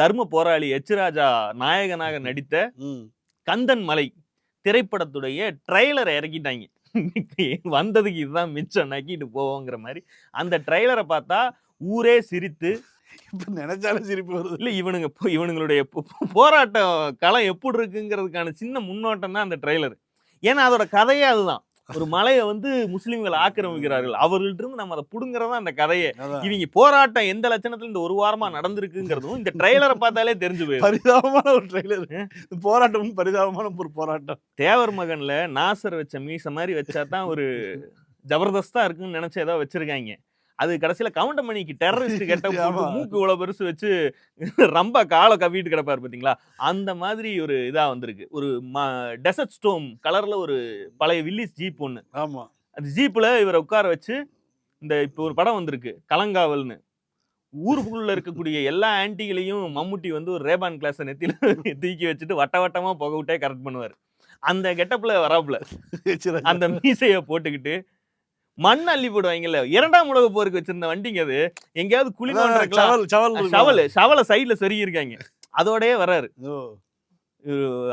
தர்ம போராளி எச் ராஜா நாயகனாக நடித்த. கந்தன் மலை திரைப்படத்துடைய ட்ரெய்லரை இறக்கிட்டாங்க. வந்ததுக்கு இதுதான் மிச்சம் நக்கிட்டு போவோங்கிற மாதிரி. அந்த ட்ரெய்லரை பார்த்தா ஊரே சிரித்து. இப்ப நினைச்சாலும் சிரிப்பு வருது. இல்ல இவனுங்க இவனுங்களுடைய போராட்டம் களம் எப்படி இருக்குங்கிறதுக்கான சின்ன முன்னோட்டம் தான் அந்த ட்ரெய்லர். ஏன்னா அதோட கதையே அதுதான். ஒரு மலையை வந்து முஸ்லிம்கள் ஆக்கிரமிக்கிறார்கள். அவர்கள்ட்ட இருந்து நம்ம அதை புடுங்குறதா அந்த கதையே. இவங்க போராட்டம் எந்த லட்சணத்துல இந்த ஒரு வாரமா நடந்திருக்குங்கிறதும் இந்த ட்ரெய்லரை பார்த்தாலே தெரிஞ்சு போயிடும். பரிதாபமான ஒரு ட்ரெய்லர் போராட்டம் பரிதாபமான ஒரு போராட்டம். தேவர் மகன்ல நாசர் வச்ச மீச மாதிரி வச்சா தான் ஒரு ஜபர்தஸ்தா இருக்குன்னு நினைச்சு ஏதோ வச்சிருக்காங்க. அது கடைசியில கவுண்டமணிக்கு டெரரிஸ்ட் கெட்ட. மூக்கு இவ்வளவு பெருசு வச்சு ரொம்ப காலை கவிட்டு கிடப்பாரு பாத்தீங்களா? அந்த மாதிரி ஒரு இதா வந்திருக்கு. ஒரு டெசர்ட் ஸ்டோம் கலர்ல ஒரு பழைய வில்லிஸ் ஜீப் ஒண்ணு. ஆமா. அந்த ஜீப்ல இவரை உட்கார வச்சு இந்த இப்போ ஒரு படம் வந்திருக்கு கலங்காவல்னு. ஊருக்குள்ள இருக்கக்கூடிய எல்லா ஆன்டிகளையும் மம்முட்டி வந்து ஒரு ரேபான் கிளாஸ் நெத்தியில தூக்கி வச்சுட்டு வட்ட வட்டமா புகை விட்டே கரெக்ட் பண்ணுவார். அந்த கெட்டப்ல வராப்புல. அந்த மீசைய போட்டுக்கிட்டு மண் அள்ளி போடுவாங்கல்ல. இரண்டாம் உலக போருக்கு வச்சிருந்த வண்டிங்க அது. எங்கேயாவது நோண்டுறதுக்குலாம் சவல் சைடுல சொருகி இருக்காங்க அதோடயே வராரு.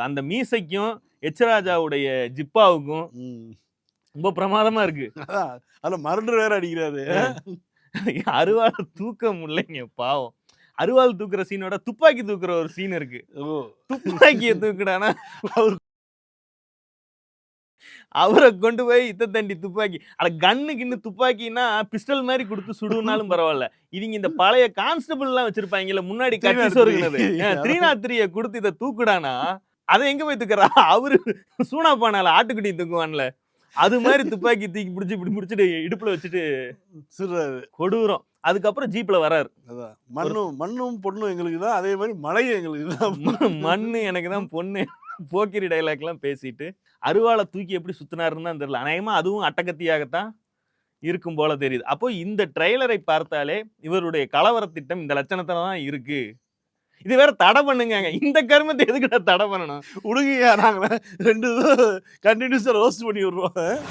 அந்த மீசைக்கும் எச்ராஜாவுடைய ஜிப்பாவுக்கும். ரொம்ப பிரமாதமா இருக்கு. அதுல மருண்டு வேற அடிக்கிறாரு. அருவாள் தூக்க முடியலைங்க பாவம். அருவாள் தூக்குற சீனோட துப்பாக்கி தூக்குற ஒரு சீன் இருக்கு. துப்பாக்கியை தூக்குடானா அவரை கொண்டு போய் இத்த தண்டி துப்பாக்கி. அட கன்னு கின்னு துப்பாக்கின்னா பிஸ்டல் மாதிரி கொடுத்து சுடுனாலும் பரவாயில்ல. இவங்க இந்த பழைய கான்ஸ்டபிள் எல்லாம் வச்சிருப்பாங்கல்ல முன்னாடி கட்டி 303. சொருகுனது. த்ரீ. நாட் த்ரீய கொடுத்து இதை தூக்குடானா? அதை எங்க போய் தூக்குறா? அவரு சூனா பானால ஆட்டுக்குட்டி தூக்குவான்ல. அது மாதிரி துப்பாக்கி தூக்கி பிடிச்சி இப்படி பிடிச்சிட்டு இடுப்புல வச்சுட்டு சிறாரு கொடூரம். அதுக்கப்புறம் ஜீப்ல வராரு. மண்ணும் மண்ணும் பொண்ணும் எங்களுக்கு தான் அதே மாதிரி மழையும் எங்களுக்கு தான் மண்ணு எனக்கு தான் பொண்ணு. போக்கிரி டைலாக்லாம் பேசிட்டு அருவாளை தூக்கி எப்படி சுத்தினாருன்னு தான் தெரியல. அநேகமாக அதுவும் அட்டகத்தியாகத்தான் இருக்கும் போல தெரியுது. அப்போ இந்த ட்ரெய்லரை பார்த்தாலே இவருடைய கலவர திட்டம் இந்த லட்சணத்துல தான் இருக்கு. இது வேற தடை பண்ணுங்க இந்த கருமத்தை எதுக்கிட்ட தடை பண்ணணும்? உடுங்கய்யா நாங்க ரெண்டு கண்டினியூஸாக ரோஸ்ட் பண்ணி விடுறோம்.